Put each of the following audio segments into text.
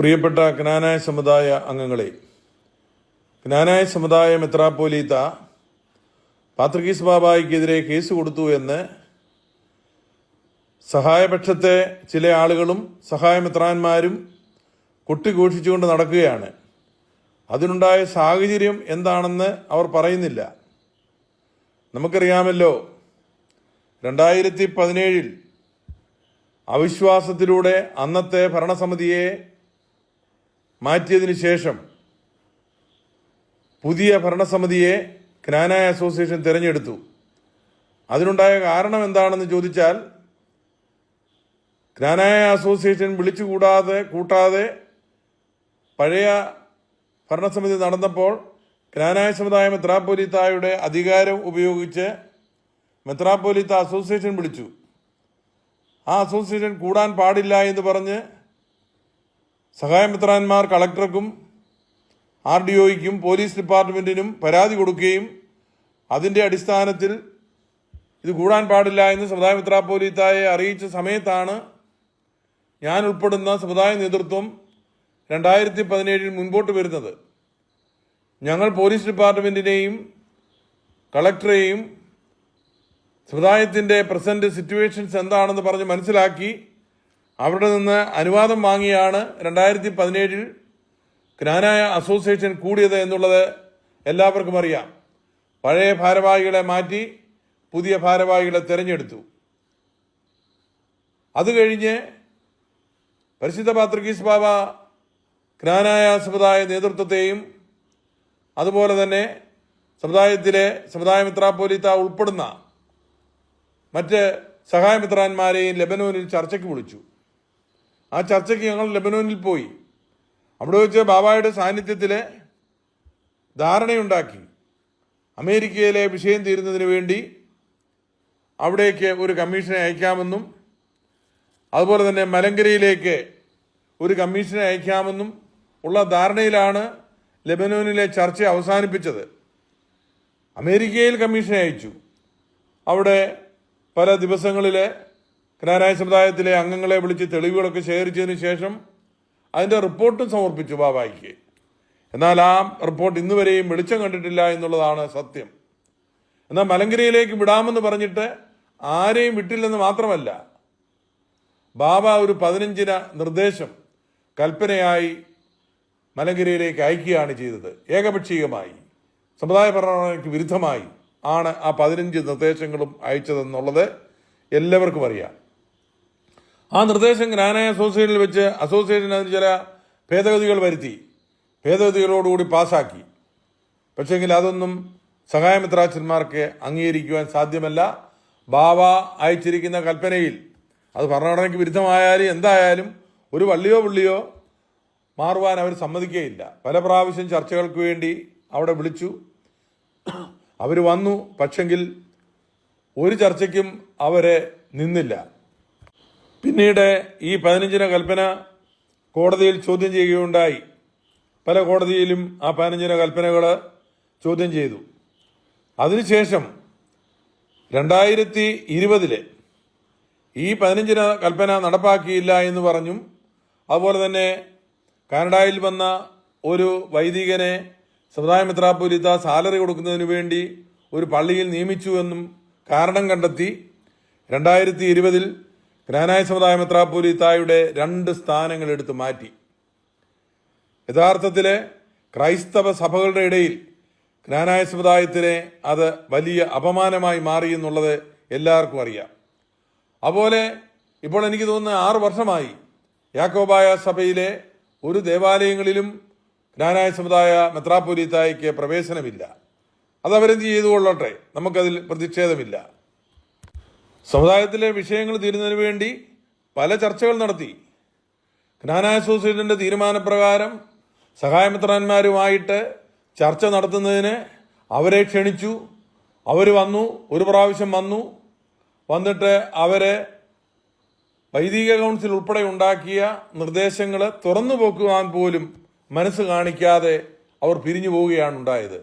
പ്രിയപ്പെട്ട ജ്ഞാനായ സമുദായ അംഗങ്ങളെ ജ്ഞാനായ സമുദായ മെത്രാപ്പോലീത്ത പാത്രികീസ് ബാബായിക്കെതിരെ കേസ് കൊടുത്തു എന്ന് സഹായപക്ഷത്തെ ചില ആളുകളും സഹായമെത്രാന്മാരും കൊട്ടിഘോഷിച്ചുകൊണ്ട് നടക്കുകയാണ്. അതിനുണ്ടായ സാഹചര്യം എന്താണെന്ന് അവർ പറയുന്നില്ല. നമുക്കറിയാമല്ലോ രണ്ടായിരത്തി പതിനേഴിൽ അവിശ്വാസത്തിലൂടെ അന്നത്തെ ഭരണസമിതിയെ മാറ്റിയതിനു ശേഷം പുതിയ ഭരണസമിതിയെ ക്നാനായ അസോസിയേഷൻ തിരഞ്ഞെടുത്തു. അതിനുണ്ടായ കാരണം എന്താണെന്ന് ചോദിച്ചാൽ ക്നാനായ അസോസിയേഷൻ വിളിച്ചുകൂടാതെ കൂട്ടാതെ പഴയ ഭരണസമിതി നടന്നപ്പോൾ ക്നാനായ സമുദായ മെത്രാപ്പോലിത്തായുടെ അധികാരം ഉപയോഗിച്ച് മെത്രാപ്പോലിത്ത അസോസിയേഷൻ വിളിച്ചു. ആ അസോസിയേഷൻ കൂടാൻ പാടില്ല എന്ന് പറഞ്ഞ് സഹായമിത്രാന്മാർ കളക്ടർക്കും ആർ ഡി ഒയ്ക്കും പോലീസ് ഡിപ്പാർട്ട്മെന്റിനും പരാതി കൊടുക്കുകയും അതിന്റെ അടിസ്ഥാനത്തിൽ ഇത് കൂടാൻ പാടില്ല എന്ന് സമുദായ പോലീത്തായെ അറിയിച്ച സമയത്താണ് ഞാൻ ഉൾപ്പെടുന്ന സമുദായ നേതൃത്വം രണ്ടായിരത്തി പതിനേഴിൽ മുൻപോട്ട് വരുന്നത്. ഞങ്ങൾ പോലീസ് ഡിപ്പാർട്ട്മെന്റിനെയും കളക്ടറെയും സമുദായത്തിന്റെ പ്രസന്റ് സിറ്റുവേഷൻസ് എന്താണെന്ന് പറഞ്ഞ് മനസ്സിലാക്കി അവിടെ നിന്ന് അനുവാദം വാങ്ങിയാണ് രണ്ടായിരത്തി പതിനേഴിൽ ജ്ഞാനായ അസോസിയേഷൻ കൂടിയത് എന്നുള്ളത് എല്ലാവർക്കും അറിയാം. പഴയ ഭാരവാഹികളെ മാറ്റി പുതിയ ഭാരവാഹികളെ തിരഞ്ഞെടുത്തു. അത് കഴിഞ്ഞ് പരിശുദ്ധ പാത്രികീസ് ബാബ ജ്ഞാനായ സമുദായ നേതൃത്വത്തെയും അതുപോലെ തന്നെ സമുദായത്തിലെ സമുദായ മിത്രാപോലിത്ത ഉൾപ്പെടുന്ന മറ്റ് സഹായമിത്രാന്മാരെയും ലെബനോനിൽ ചർച്ചയ്ക്ക് വിളിച്ചു. ആ ചർച്ചയ്ക്ക് ഞങ്ങൾ ലെബനോനിൽ പോയി. അവിടെ വെച്ച് ബാബായുടെ സാന്നിധ്യത്തിൽ ധാരണയുണ്ടാക്കി. അമേരിക്കയിലെ വിഷയം തീരുന്നതിന് വേണ്ടി അവിടേക്ക് ഒരു കമ്മീഷനെ അയക്കാമെന്നും അതുപോലെ തന്നെ മലങ്കരയിലേക്ക് ഒരു കമ്മീഷനെ അയക്കാമെന്നും ഉള്ള ധാരണയിലാണ് ലെബനോനിലെ ചർച്ച അവസാനിപ്പിച്ചത്. അമേരിക്കയിൽ കമ്മീഷനെ അയച്ചു. അവിടെ പല ദിവസങ്ങളിൽ ജ്ഞാനായ സമുദായത്തിലെ അംഗങ്ങളെ വിളിച്ച് തെളിവുകളൊക്കെ ശേഖരിച്ചതിന് ശേഷം അതിന്റെ റിപ്പോർട്ടും സമർപ്പിച്ചു ബാബായിക്ക്. എന്നാൽ ആ റിപ്പോർട്ട് ഇന്നുവരെയും വെളിച്ചം കണ്ടിട്ടില്ല എന്നുള്ളതാണ് സത്യം. എന്നാൽ മലങ്കരയിലേക്ക് വിടാമെന്ന് പറഞ്ഞിട്ട് ആരെയും വിട്ടില്ലെന്ന് മാത്രമല്ല ബാബ ഒരു പതിനഞ്ചിന നിർദ്ദേശം കൽപ്പനയായി മലങ്കരയിലേക്ക് അയക്കുകയാണ് ചെയ്തത്. ഏകപക്ഷീയമായി സമുദായ ഭരണഘടനയ്ക്ക് വിരുദ്ധമായി ആണ് ആ പതിനഞ്ച് നിർദ്ദേശങ്ങളും അയച്ചതെന്നുള്ളത് എല്ലാവർക്കും അറിയാം. ആ നിർദ്ദേശം ജ്ഞാനായ അസോസിയേഷനിൽ വെച്ച് അസോസിയേഷൻ അതിന് ചില ഭേദഗതികൾ വരുത്തി. ഭേദഗതികളോടുകൂടി പാസാക്കി. പക്ഷേങ്കിൽ അതൊന്നും സഹായമിത്രാച്ചന്മാർക്ക് അംഗീകരിക്കുവാൻ സാധ്യമല്ല. ബാബ അയച്ചിരിക്കുന്ന കൽപ്പനയിൽ. അത് ഭരണഘടനയ്ക്ക് വിരുദ്ധമായാലും എന്തായാലും ഒരു വള്ളിയോ പുള്ളിയോ മാറുവാൻ അവർ സമ്മതിക്കുകയില്ല പല പ്രാവശ്യം ചർച്ചകൾക്ക് വേണ്ടി അവിടെ വിളിച്ചു. അവർ വന്നു. പക്ഷെങ്കിൽ ഒരു ചർച്ചയ്ക്കും അവരെ നിന്നില്ല. പിന്നീട് ഈ പതിനഞ്ചിന കൽപ്പന കോടതിയിൽ ചോദ്യം ചെയ്യുകയുണ്ടായി. പല കോടതിയിലും ആ പതിനഞ്ചിന കൽപ്പനകൾ ചോദ്യം ചെയ്തു. അതിനുശേഷം രണ്ടായിരത്തി ഇരുപതിൽ ഈ പതിനഞ്ചിന കൽപ്പന നടപ്പാക്കിയില്ല എന്ന് പറഞ്ഞും അതുപോലെ തന്നെ കാനഡയിൽ വന്ന ഒരു വൈദികനെ സമുദായ മിത്രാപുരിത സാലറി കൊടുക്കുന്നതിന് വേണ്ടി ഒരു പള്ളിയിൽ നിയമിച്ചു എന്നും കാരണം കണ്ടെത്തി. രണ്ടായിരത്തി ഇരുപതിൽ ജ്ഞാനായ സമുദായ മെത്രാപ്പൊലിത്തായുടെ രണ്ട് സ്ഥാനങ്ങൾ എടുത്തു മാറ്റി. യഥാർത്ഥത്തിൽ ക്രൈസ്തവ സഭകളുടെ ഇടയിൽ ജ്ഞാനായ സമുദായത്തിന് അത് വലിയ അപമാനമായി മാറി എന്നുള്ളത് എല്ലാവർക്കും അറിയാം. അതുപോലെ ഇപ്പോൾ എനിക്ക് തോന്നുന്ന ആറ് വർഷമായി യാക്കോബായ സഭയിലെ ഒരു ദേവാലയങ്ങളിലും ജ്ഞാനായ സമുദായ മെത്രാപ്പൊലിത്തായ്ക്ക് പ്രവേശനമില്ല. അതവരെന്ത് ചെയ്തുകൊള്ളട്ടെ? നമുക്കതിൽ പ്രതിഷേധമില്ല. സമുദായത്തിലെ വിഷയങ്ങൾ തീരുന്നതിന് വേണ്ടി പല ചർച്ചകൾ നടത്തി. ജ്ഞാന അസോസിയേഷന്റെ തീരുമാനപ്രകാരം സഹായമിത്രന്മാരുമായിട്ട് ചർച്ച നടത്തുന്നതിന് അവരെ ക്ഷണിച്ചു. അവർ വന്നു ഒരു പ്രാവശ്യം വന്നു. വന്നിട്ട് അവരെ വൈദിക കൗൺസിൽ ഉൾപ്പെടെ ഉണ്ടാക്കിയ നിർദ്ദേശങ്ങൾ തുറന്നു പോക്കുവാൻ പോലും മനസ്സ് കാണിക്കാതെ അവർ പിരിഞ്ഞു പോവുകയാണ് ഉണ്ടായത്.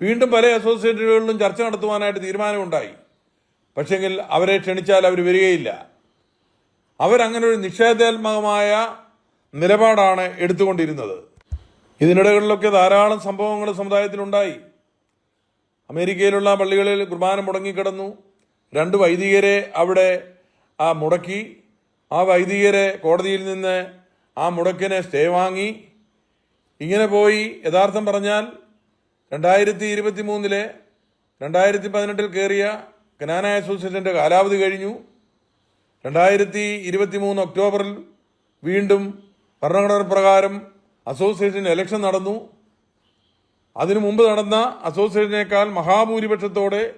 വീണ്ടും പല അസോസിയേറ്റുകളിലും ചർച്ച നടത്തുവാനായിട്ട് തീരുമാനമുണ്ടായി. പക്ഷെങ്കിൽ അവരെ ക്ഷണിച്ചാൽ അവർ വരികയില്ല. അവരങ്ങനെ ഒരു നിഷേധാത്മകമായ നിലപാടാണ് എടുത്തുകൊണ്ടിരുന്നത്. ഇതിനിടകളിലൊക്കെ ധാരാളം സംഭവങ്ങൾ സമുദായത്തിലുണ്ടായി. അമേരിക്കയിലുള്ള പള്ളികളിൽ കുർബാന മുടങ്ങിക്കിടന്നു. രണ്ട് വൈദികരെ അവിടെ ആ മുടക്കി. ആ വൈദികരെ കോടതിയിൽ നിന്ന് ആ മുടക്കിനെ സ്റ്റേ വാങ്ങി. ഇങ്ങനെ പോയി. യഥാർത്ഥം പറഞ്ഞാൽ രണ്ടായിരത്തി ഇരുപത്തി മൂന്നിലെ രണ്ടായിരത്തി പതിനെട്ടിൽ കയറിയ കനാനായ അസോസിയേഷന്റെ കാലാവധി കഴിഞ്ഞു. രണ്ടായിരത്തി ഇരുപത്തി മൂന്ന് ഒക്ടോബറിൽ വീണ്ടും ഭരണഘടന പ്രകാരം അസോസിയേഷൻ ഇലക്ഷൻ നടന്നു. അതിനു മുമ്പ് നടന്ന അസോസിയേഷനേക്കാൾ മഹാഭൂരിപക്ഷത്തോടെ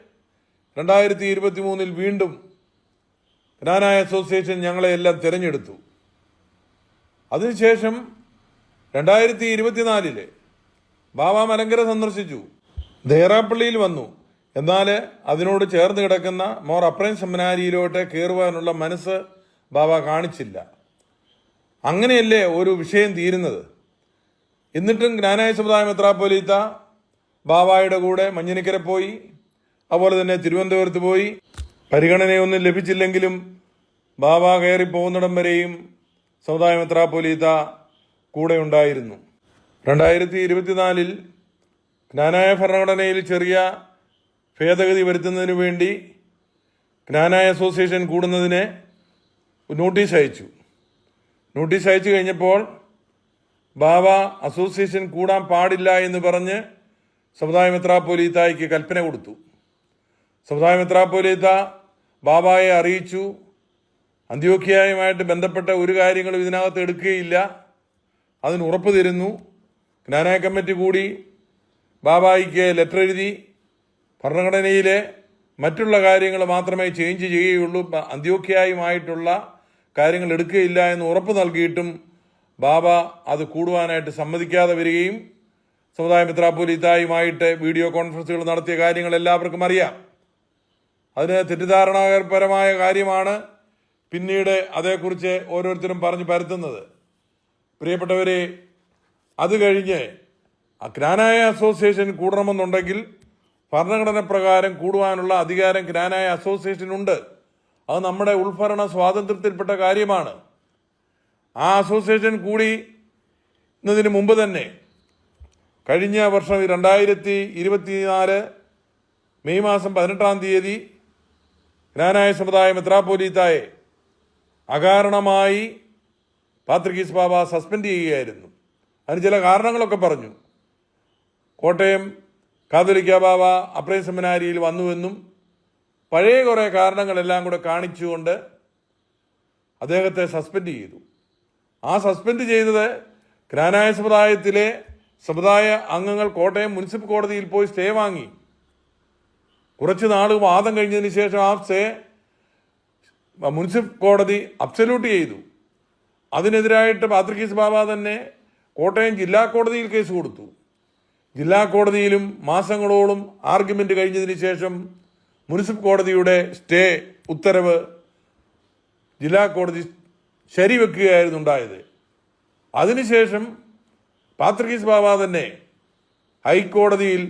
രണ്ടായിരത്തി ഇരുപത്തി മൂന്നിൽ വീണ്ടും കനാനായ അസോസിയേഷൻ ഞങ്ങളെ എല്ലാം തിരഞ്ഞെടുത്തു. അതിനുശേഷം രണ്ടായിരത്തി ഇരുപത്തിനാലിൽ ബാബ മലങ്കര സന്ദർശിച്ചു. ദേറാപ്പള്ളിയിൽ വന്നു. എന്നാൽ അതിനോട് ചേർന്ന് കിടക്കുന്ന മോർ അപ്രൈം സെമിനാരിയിലോട്ട് കയറുവാനുള്ള മനസ്സ് ബാബ കാണിച്ചില്ല. അങ്ങനെയല്ലേ ഒരു വിഷയം തീരുന്നത്? എന്നിട്ടും ജ്ഞാനായ സമുദായ മെത്രാപ്പൊലീത്ത ബാബായുടെ കൂടെ മഞ്ഞിനിക്കര പോയി അതുപോലെ തന്നെ തിരുവനന്തപുരത്ത് പോയി. പരിഗണനയൊന്നും ലഭിച്ചില്ലെങ്കിലും ബാബ കയറി പോകുന്നിടം വരെയും സമുദായ മെത്രാപ്പൊലീത്ത കൂടെ ഉണ്ടായിരുന്നു. രണ്ടായിരത്തി ഇരുപത്തിനാലിൽ ജ്ഞാനായ ഭരണഘടനയിൽ ചെറിയ ഭേദഗതി വരുത്തുന്നതിന് വേണ്ടി ജ്ഞാനായ അസോസിയേഷൻ കൂടുന്നതിന് നോട്ടീസ് അയച്ചു. നോട്ടീസ് അയച്ചു കഴിഞ്ഞപ്പോൾ ബാബ അസോസിയേഷൻ കൂടാൻ പാടില്ല എന്ന് പറഞ്ഞ് സമുദായ മെത്രാപ്പൊലീത്തായ്ക്ക് കൽപ്പന കൊടുത്തു. സമുദായ മെത്രാപ്പൊലീത്ത ബാബായെ അറിയിച്ചു. അന്ത്യോഖ്യായുമായിട്ട് ബന്ധപ്പെട്ട ഒരു കാര്യങ്ങളും ഇതിനകത്ത് എടുക്കുകയില്ല. അതിന് ഉറപ്പ് തരുന്നു. ജ്ഞാനായ കമ്മിറ്റി കൂടി ബാബായിക്ക് ലെറ്റർ എഴുതി. ഭരണഘടനയിലെ മറ്റുള്ള കാര്യങ്ങൾ മാത്രമേ ചേഞ്ച് ചെയ്യുകയുള്ളൂ. അന്ത്യോഖ്യായുമായിട്ടുള്ള കാര്യങ്ങൾ എടുക്കുകയില്ല എന്ന് ഉറപ്പ് നൽകിയിട്ടും ബാബ അത് കൂടുവാനായിട്ട് സമ്മതിക്കാതെ വരികയും സമുദായ മിത്രാപൊലിത്തായുമായിട്ട് വീഡിയോ കോൺഫറൻസുകൾ നടത്തിയ കാര്യങ്ങൾ എല്ലാവർക്കും അറിയാം. അതിന് തെറ്റിദ്ധാരണാപരമായ കാര്യമാണ് പിന്നീട് അതേക്കുറിച്ച് ഓരോരുത്തരും പറഞ്ഞു പരത്തുന്നത്. പ്രിയപ്പെട്ടവരെ അത് കഴിഞ്ഞ് ജ്ഞാനായ അസോസിയേഷൻ കൂടണമെന്നുണ്ടെങ്കിൽ ഭരണഘടന പ്രകാരം കൂടുവാനുള്ള അധികാരം ഗ്രാനായ അസോസിയേഷനുണ്ട് അത് നമ്മുടെ ഉൾഭരണ സ്വാതന്ത്ര്യത്തിൽപ്പെട്ട കാര്യമാണ്. ആ അസോസിയേഷൻ കൂടി ഇന്നതിന് മുമ്പ് തന്നെ കഴിഞ്ഞ വർഷം രണ്ടായിരത്തി ഇരുപത്തിനാല് മെയ് മാസം പതിനെട്ടാം തീയതി ഗ്രാനായ സമുദായ മെത്രാപോലീത്തായെ അകാരണമായി പാത്രികീസ് ബാബ സസ്പെൻഡ് ചെയ്യുകയായിരുന്നു. അതിന് ചില കാരണങ്ങളൊക്കെ പറഞ്ഞു. കോട്ടയം കാതോലിക്ക ബാബ അപ്രൈ സെമിനാരിയിൽ വന്നുവെന്നും പഴയ കുറേ കാരണങ്ങളെല്ലാം കൂടെ കാണിച്ചുകൊണ്ട് അദ്ദേഹത്തെ സസ്പെൻഡ് ചെയ്തു. ആ സസ്പെൻഡ് ചെയ്തത് ഗ്രാനായ സമുദായത്തിലെ സമുദായ അംഗങ്ങൾ കോട്ടയം മുനിസിപ്പൽ കോടതിയിൽ പോയി സ്റ്റേ വാങ്ങി. കുറച്ച് നാൾ വാദം കഴിഞ്ഞതിന് ശേഷം ആ സ്റ്റേ മുനിസിപ്പൽ കോടതി അബ്സല്യൂട്ട് ചെയ്തു. അതിനെതിരായിട്ട് പാത്രികീസ് ബാബ തന്നെ കോട്ടയം ജില്ലാ കോടതിയിൽ കേസ് കൊടുത്തു. ജില്ലാ കോടതിയിലും മാസങ്ങളോളം ആർഗ്യുമെന്റ് കഴിഞ്ഞതിന് ശേഷം മുനിസിപ്പൽ കോടതിയുടെ സ്റ്റേ ഉത്തരവ് ജില്ലാ കോടതി ശരിവെക്കുകയായിരുന്നു ഉണ്ടായത് അതിനുശേഷം പാത്രികീസ് ബാബ തന്നെ ഹൈക്കോടതിയിൽ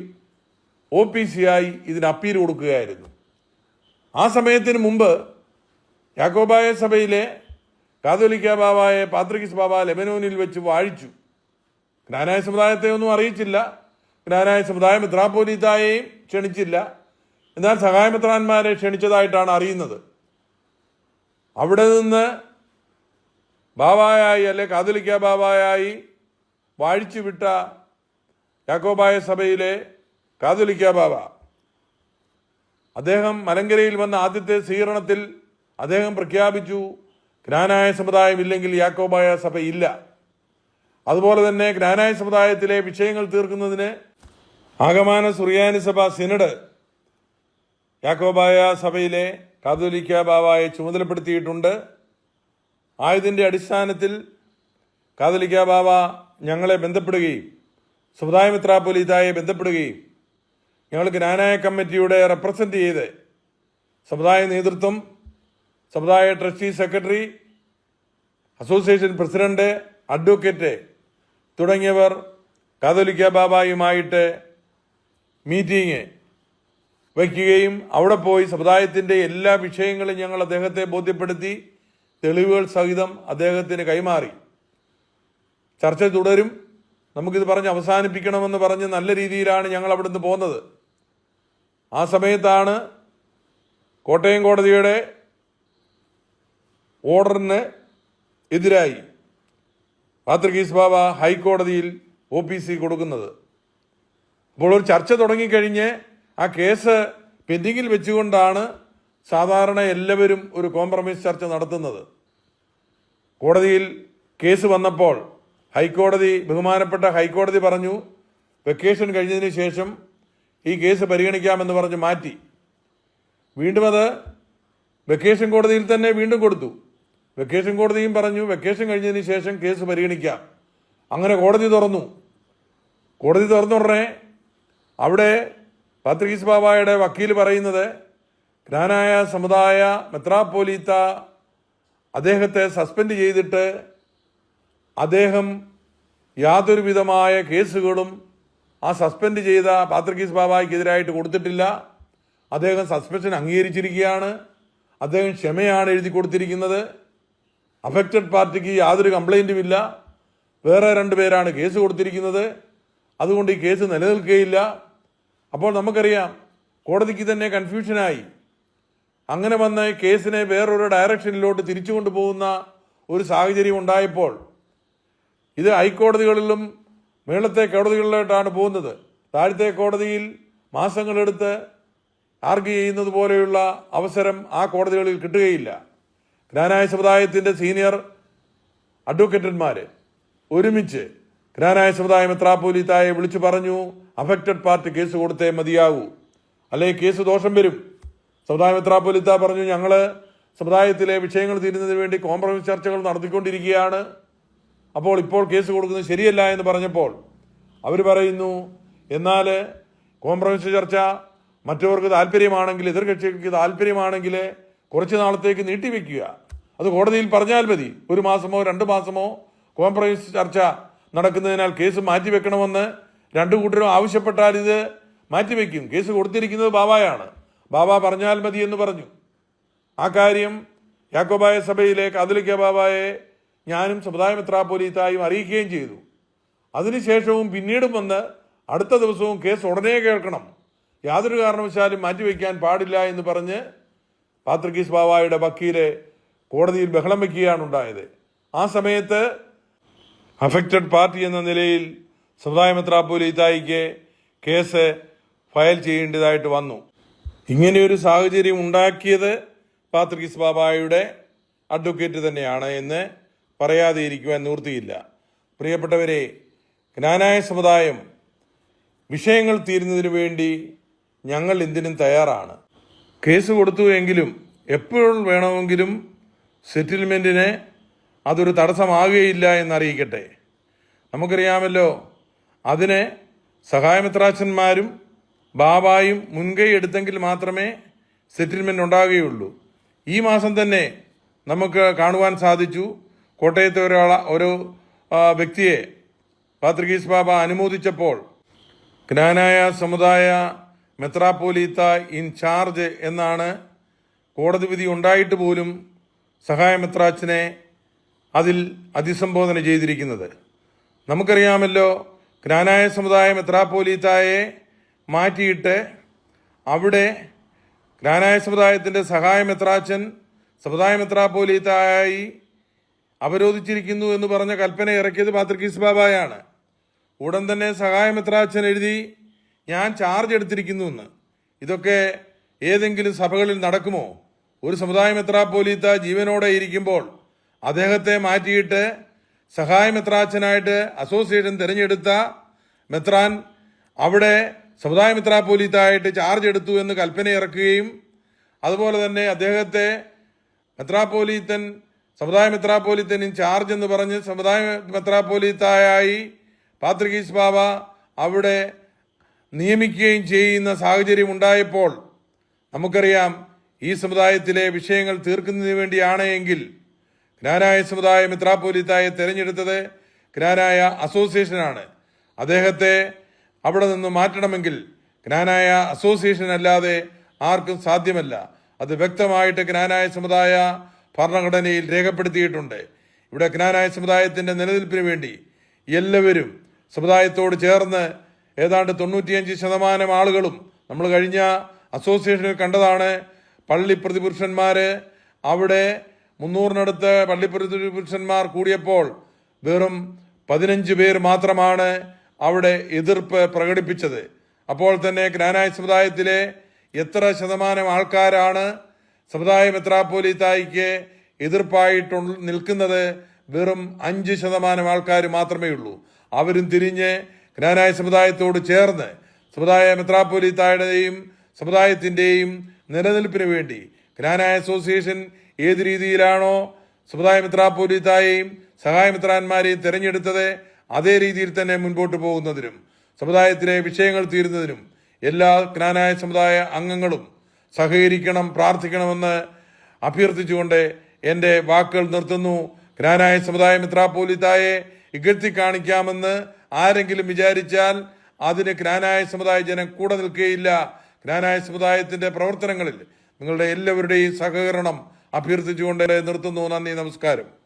ഒ പി സി ആയി ഇതിന് അപ്പീൽ കൊടുക്കുകയായിരുന്നു. ആ സമയത്തിന് മുമ്പ് യാക്കോബായ സഭയിലെ കാതോലിക്ക ബാബായെ പാത്രികിസ് ബാബ ലെബനോനിൽ വെച്ച് വാഴിച്ചു. ജ്ഞാനായ സമുദായത്തെ ഒന്നും അറിയിച്ചില്ല. ജ്ഞാനായ സമുദായ മിത്രാപോലീതായെയും ക്ഷണിച്ചില്ല. എന്നാൽ സഹായമെത്രാന്മാരെ ക്ഷണിച്ചതായിട്ടാണ് അറിയുന്നത്. അവിടെ നിന്ന് ബാബായായി അല്ലെ കാതലിക്ക ബാബായായി വാഴിച്ചു വിട്ട യാക്കോബായ സഭയിലെ കാതലിക്ക ബാബ അദ്ദേഹം മലങ്കരയിൽ വന്ന ആദ്യത്തെ സ്വീകരണത്തിൽ അദ്ദേഹം പ്രഖ്യാപിച്ചു ജ്ഞാനായ സമുദായം ഇല്ലെങ്കിൽ യാക്കോബായ സഭ ഇല്ല. അതുപോലെ തന്നെ ജ്ഞാനായ സമുദായത്തിലെ വിഷയങ്ങൾ തീർക്കുന്നതിന് ആഗമാന സുറിയാനി സഭ സിനഡ് യാക്കോബായ സഭയിലെ കാതോലിക്ക ബാവായെ ചുമതലപ്പെടുത്തിയിട്ടുണ്ട്. ആയതിന്റെ അടിസ്ഥാനത്തിൽ കാതോലിക്ക ബാവ ഞങ്ങളെ ബന്ധപ്പെടുകയും സമുദായ മിത്രാപൊലീതായെ ബന്ധപ്പെടുകയും ഞങ്ങൾക്ക് നാനായ കമ്മിറ്റിയുടെ റെപ്രസെന്റ് ചെയ്ത് സമുദായ നേതൃത്വം സമുദായ trustee secretary association president advocate തുടങ്ങിയവർ കാതോലിക്ക ബാബായുമായിട്ട് മീറ്റിംഗ് വയ്ക്കുകയും അവിടെ പോയി സമുദായത്തിന്റെ എല്ലാ വിഷയങ്ങളും ഞങ്ങൾ അദ്ദേഹത്തെ ബോധ്യപ്പെടുത്തി തെളിവുകൾ സഹിതം അദ്ദേഹത്തിന് കൈമാറി. ചർച്ച തുടരും. നമുക്കിത് പറഞ്ഞ് അവസാനിപ്പിക്കണമെന്ന് പറഞ്ഞ് നല്ല രീതിയിലാണ് ഞങ്ങൾ അവിടുന്ന് പോകുന്നത്. ആ സമയത്താണ് കോട്ടയം കോടതിയുടെ ഓർഡറിന് എതിരായി. പാത്രികീസ് ബാബ ഹൈക്കോടതിയിൽ ഒ പി സി കൊടുക്കുന്നത്. അപ്പോൾ ഒരു ചർച്ച തുടങ്ങിക്കഴിഞ്ഞ് ആ കേസ് പെൻഡിങ്ങിൽ വെച്ചുകൊണ്ടാണ് സാധാരണ എല്ലാവരും ഒരു കോംപ്രമൈസ് ചർച്ച നടത്തുന്നത്. കോടതിയിൽ കേസ് വന്നപ്പോൾ ഹൈക്കോടതി ബഹുമാനപ്പെട്ട ഹൈക്കോടതി പറഞ്ഞു വെക്കേഷൻ കഴിഞ്ഞതിന് ശേഷം ഈ കേസ് പരിഗണിക്കാമെന്ന് പറഞ്ഞ് മാറ്റി. വീണ്ടും അത് വെക്കേഷൻ കോടതിയിൽ തന്നെ വീണ്ടും കൊടുത്തു. വെക്കേഷൻ കോടതിയും പറഞ്ഞു വെക്കേഷൻ കഴിഞ്ഞതിന് ശേഷം കേസ് പരിഗണിക്കാം. അങ്ങനെ കോടതി തുറന്നു. കോടതി തുറന്ന ഉടനെ അവിടെ പാത്രീസ് ബാബായുടെ വക്കീൽ പറയുന്നത് ജ്ഞാനായ സമുദായ മെത്രാപ്പോലീത്ത അദ്ദേഹത്തെ സസ്പെൻഡ് ചെയ്തിട്ട് അദ്ദേഹം യാതൊരുവിധമായ കേസുകളും ആ സസ്പെൻഡ് ചെയ്ത പാത്രികീസ് ബാബായ്ക്കെതിരായിട്ട് കൊടുത്തിട്ടില്ല. അദ്ദേഹം സസ്പെൻഷൻ അംഗീകരിച്ചിരിക്കുകയാണ്. അദ്ദേഹം ക്ഷമയാണ് എഴുതി കൊടുത്തിരിക്കുന്നത്. അഫക്റ്റഡ് പാർട്ടിക്ക് യാതൊരു കംപ്ലൈന്റും ഇല്ല. വേറെ രണ്ട് പേരാണ് കേസ് കൊടുത്തിരിക്കുന്നത്. അതുകൊണ്ട് ഈ കേസ് നിലനിൽക്കുകയില്ല. അപ്പോൾ നമുക്കറിയാം കോടതിക്ക് തന്നെ കൺഫ്യൂഷനായി. അങ്ങനെ വന്ന കേസിനെ വേറൊരു ഡയറക്ഷനിലോട്ട് തിരിച്ചു കൊണ്ടുപോകുന്ന ഒരു സാഹചര്യം ഉണ്ടായപ്പോൾ ഇത് ഹൈക്കോടതികളിലും മേളത്തെ കോടതികളിലോട്ടാണ് പോകുന്നത്. താഴത്തെ കോടതിയിൽ മാസങ്ങളെടുത്ത് ആർഗ്യു ചെയ്യുന്നത് പോലെയുള്ള അവസരം ആ കോടതികളിൽ കിട്ടുകയില്ല. ജ്ഞാനായ സമുദായത്തിന്റെ സീനിയർ അഡ്വക്കേറ്റന്മാർ ഒരുമിച്ച് ഗ്രാനായ സമുദായ മെത്രാപ്പോലീത്തായെ വിളിച്ചു പറഞ്ഞു അഫക്റ്റഡ് പാർട്ടി കേസ് കൊടുത്തേ മതിയാവൂ. അല്ലെങ്കിൽ കേസ് ദോഷം വരും. സമുദായ പോലിത്ത പറഞ്ഞു ഞങ്ങൾ സമുദായത്തിലെ വിഷയങ്ങൾ തീരുന്നതിന് വേണ്ടി കോംപ്രമൈസ് ചർച്ചകൾ നടത്തിക്കൊണ്ടിരിക്കുകയാണ്. അപ്പോൾ ഇപ്പോൾ കേസ് കൊടുക്കുന്നത് ശരിയല്ല എന്ന് പറഞ്ഞപ്പോൾ അവർ പറയുന്നു എന്നാൽ കോംപ്രമൈസ് ചർച്ച മറ്റവർക്ക് താല്പര്യമാണെങ്കിൽ എതിർകക്ഷിക്ക് താല്പര്യമാണെങ്കിൽ കുറച്ച് നാളത്തേക്ക് നീട്ടിവെക്കുക. അത് കോടതിയിൽ പറഞ്ഞാൽ മതി. ഒരു മാസമോ രണ്ട് മാസമോ കോംപ്രമൈസ് ചർച്ച നടക്കുന്നതിനാൽ കേസ് മാറ്റിവെക്കണമെന്ന് രണ്ടു കൂട്ടരും ആവശ്യപ്പെട്ടാൽ ഇത് മാറ്റിവെക്കും. കേസ് കൊടുത്തിരിക്കുന്നത് ബാബായാണ്. ബാബ പറഞ്ഞാൽ മതി എന്ന് പറഞ്ഞു. ആ കാര്യം യാക്കോബായ സഭയിലെ കാതലിക്ക ബാബായെ ഞാനും സമുദായ മെത്രാപ്പൊലീത്തായും അറിയിക്കുകയും ചെയ്തു. അതിനുശേഷവും പിന്നീടും വന്ന് അടുത്ത ദിവസവും കേസ് ഉടനെ കേൾക്കണം. യാതൊരു കാരണവശാലും മാറ്റിവെക്കാൻ പാടില്ല എന്ന് പറഞ്ഞ് പാത്രികീസ് ബാബായുടെ വക്കീലെ കോടതിയിൽ ബഹളം വയ്ക്കുകയാണ് ഉണ്ടായത്. ആ സമയത്ത് അഫക്റ്റഡ് പാർട്ടി എന്ന നിലയിൽ സമുദായ പോലീതായിക്ക് കേസ് ഫയൽ ചെയ്യേണ്ടതായിട്ട് വന്നു. ഇങ്ങനെയൊരു സാഹചര്യം ഉണ്ടാക്കിയത് പാത്രികിസ് ബാബായുടെ അഡ്വക്കേറ്റ് തന്നെയാണ് എന്ന് പറയാതെ ഇരിക്കുവാൻ നിവൃത്തിയില്ല. പ്രിയപ്പെട്ടവരെ ജ്ഞാനായ സമുദായം വിഷയങ്ങൾ തീരുന്നതിന് വേണ്ടി ഞങ്ങൾ എന്തിനും തയ്യാറാണ്. കേസ് കൊടുത്തു എങ്കിലും എപ്പോൾ വേണമെങ്കിലും സെറ്റിൽമെന്റിന് അതൊരു തടസ്സമാകുകയില്ല എന്നറിയിക്കട്ടെ. നമുക്കറിയാമല്ലോ അതിന് സഹായമിത്രാച്ചന്മാരും ബാബായും മുൻകൈ എടുത്തെങ്കിൽ മാത്രമേ സെറ്റിൽമെന്റ് ഉണ്ടാകുകയുള്ളൂ. ഈ മാസം തന്നെ നമുക്ക് കാണുവാൻ സാധിച്ചു കോട്ടയത്തെ ഒരാള ഒരു വ്യക്തിയെ പാത്രികീസ് ബാബ അനുമോദിച്ചപ്പോൾ ജ്ഞാനായ സമുദായ മെത്രാപ്പോലീത്ത ഇൻ ചാർജ് എന്നാണ് കോടതി വിധി ഉണ്ടായിട്ട് പോലും സഹായമെത്രാച്ചനെ അതിൽ അതിസംബോധന ചെയ്തിരിക്കുന്നത്. നമുക്കറിയാമല്ലോ ജ്ഞാനായ സമുദായം മെത്രാപ്പോലീത്തായെ മാറ്റിയിട്ട് അവിടെ ജ്ഞാനായ സമുദായത്തിന്റെ സഹായ മെത്രാച്ചൻ സമുദായ മെത്രാപ്പോലീത്തായി അവരോധിച്ചിരിക്കുന്നു എന്ന് പറഞ്ഞ കൽപ്പന ഇറക്കിയത് പാത്രികീസ് ബാബായാണ്. ഉടൻ തന്നെ സഹായ മെത്രാച്ചൻ എഴുതി ഞാൻ ചാർജ് എടുത്തിരിക്കുന്നു എന്ന്. ഇതൊക്കെ ഏതെങ്കിലും സഭകളിൽ നടക്കുമോ? ഒരു സമുദായ മെത്രാപ്പോലീത്ത ജീവനോടെ ഇരിക്കുമ്പോൾ അദ്ദേഹത്തെ മാറ്റിയിട്ട് സഹായ മെത്രാച്ചനായിട്ട് അസോസിയേഷൻ തിരഞ്ഞെടുത്ത മെത്രാൻ അവിടെ സമുദായ മെത്രാപ്പോലീത്തായിട്ട് ചാർജ് എടുത്തു എന്ന് കൽപ്പന ഇറക്കുകയും അതുപോലെ തന്നെ അദ്ദേഹത്തെ മെത്രാപ്പോലീത്തൻ സമുദായ മെത്രാപ്പോലീത്തൻ ഇൻ ചാർജ് എന്ന് പറഞ്ഞ് സമുദായ മെത്രാപ്പോലീത്തായി പാത്രികീസ് ബാബ അവിടെ നിയമിക്കുകയും ചെയ്യുന്ന സാഹചര്യം ഉണ്ടായപ്പോൾ നമുക്കറിയാം ഈ സമുദായത്തിലെ വിഷയങ്ങൾ തീർക്കുന്നതിന് വേണ്ടിയാണ് എങ്കിൽ ജ്ഞാനായ സമുദായ മിത്രാപോലിത്തായെ തിരഞ്ഞെടുത്തത് ജ്ഞാനായ അസോസിയേഷനാണ്. അദ്ദേഹത്തെ അവിടെ നിന്ന് മാറ്റണമെങ്കിൽ ജ്ഞാനായ അസോസിയേഷൻ അല്ലാതെ ആർക്കും സാധ്യമല്ല. അത് വ്യക്തമായിട്ട് ജ്ഞാനായ സമുദായ ഭരണഘടനയിൽ രേഖപ്പെടുത്തിയിട്ടുണ്ട്. ഇവിടെ ജ്ഞാനായ സമുദായത്തിന്റെ നിലനിൽപ്പിന് വേണ്ടി എല്ലാവരും സമുദായത്തോട് ചേർന്ന് ഏതാണ്ട് തൊണ്ണൂറ്റിയഞ്ച് ശതമാനം ആളുകളും നമ്മൾ കഴിഞ്ഞ അസോസിയേഷനിൽ കണ്ടതാണ് പള്ളി പ്രതിപുരുഷന്മാര് അവിടെ മുന്നൂറിനടുത്ത് പള്ളി പുരുഷന്മാർ കൂടിയപ്പോൾ വെറും പതിനഞ്ച് പേർ മാത്രമാണ് അവിടെ എതിർപ്പ് പ്രകടിപ്പിച്ചത്. അപ്പോൾ തന്നെ ഗ്രാനായ സമുദായത്തിലെ എത്ര ശതമാനം ആൾക്കാരാണ് സമുദായ മെത്രാപ്പോലിത്തായിക്ക് എതിർപ്പായിട്ട് നിൽക്കുന്നത് വെറും അഞ്ച് ശതമാനം ആൾക്കാർ മാത്രമേ ഉള്ളൂ. അവരും തിരിഞ്ഞ് ജ്ഞാനായ സമുദായത്തോട് ചേർന്ന് സമുദായ മെത്രാപ്പോലിത്തായുടെയും സമുദായത്തിന്റെയും നിലനിൽപ്പിന് വേണ്ടി ജ്ഞാനായ അസോസിയേഷൻ ഏത് രീതിയിലാണോ സമുദായ മെത്രാപ്പോലിത്തായെയും സഹായ മിത്രാന്മാരെയും തിരഞ്ഞെടുത്തത് അതേ രീതിയിൽ തന്നെ മുൻപോട്ട് പോകുന്നതിനും സമുദായത്തിലെ വിഷയങ്ങൾ തീരുന്നതിനും എല്ലാ ജ്ഞാനായ സമുദായ അംഗങ്ങളും സഹകരിക്കണം പ്രാർത്ഥിക്കണമെന്ന് അഭ്യർത്ഥിച്ചുകൊണ്ട് എന്റെ വാക്കുകൾ നിർത്തുന്നു. ജ്ഞാനായ സമുദായ മിത്രാപോലിത്തായെ ഇകഴ്ത്തി കാണിക്കാമെന്ന് ആരെങ്കിലും വിചാരിച്ചാൽ അതിന് ജ്ഞാനായ സമുദായ ജനം കൂടെ നിൽക്കുകയില്ല ജ്ഞാനായ സമുദായത്തിന്റെ പ്രവർത്തനങ്ങളിൽ നിങ്ങളുടെ എല്ലാവരുടെയും സഹകരണം അഭ്യർത്ഥിച്ചുകൊണ്ട് നിർത്തുന്നു. നന്ദി നമസ്കാരം.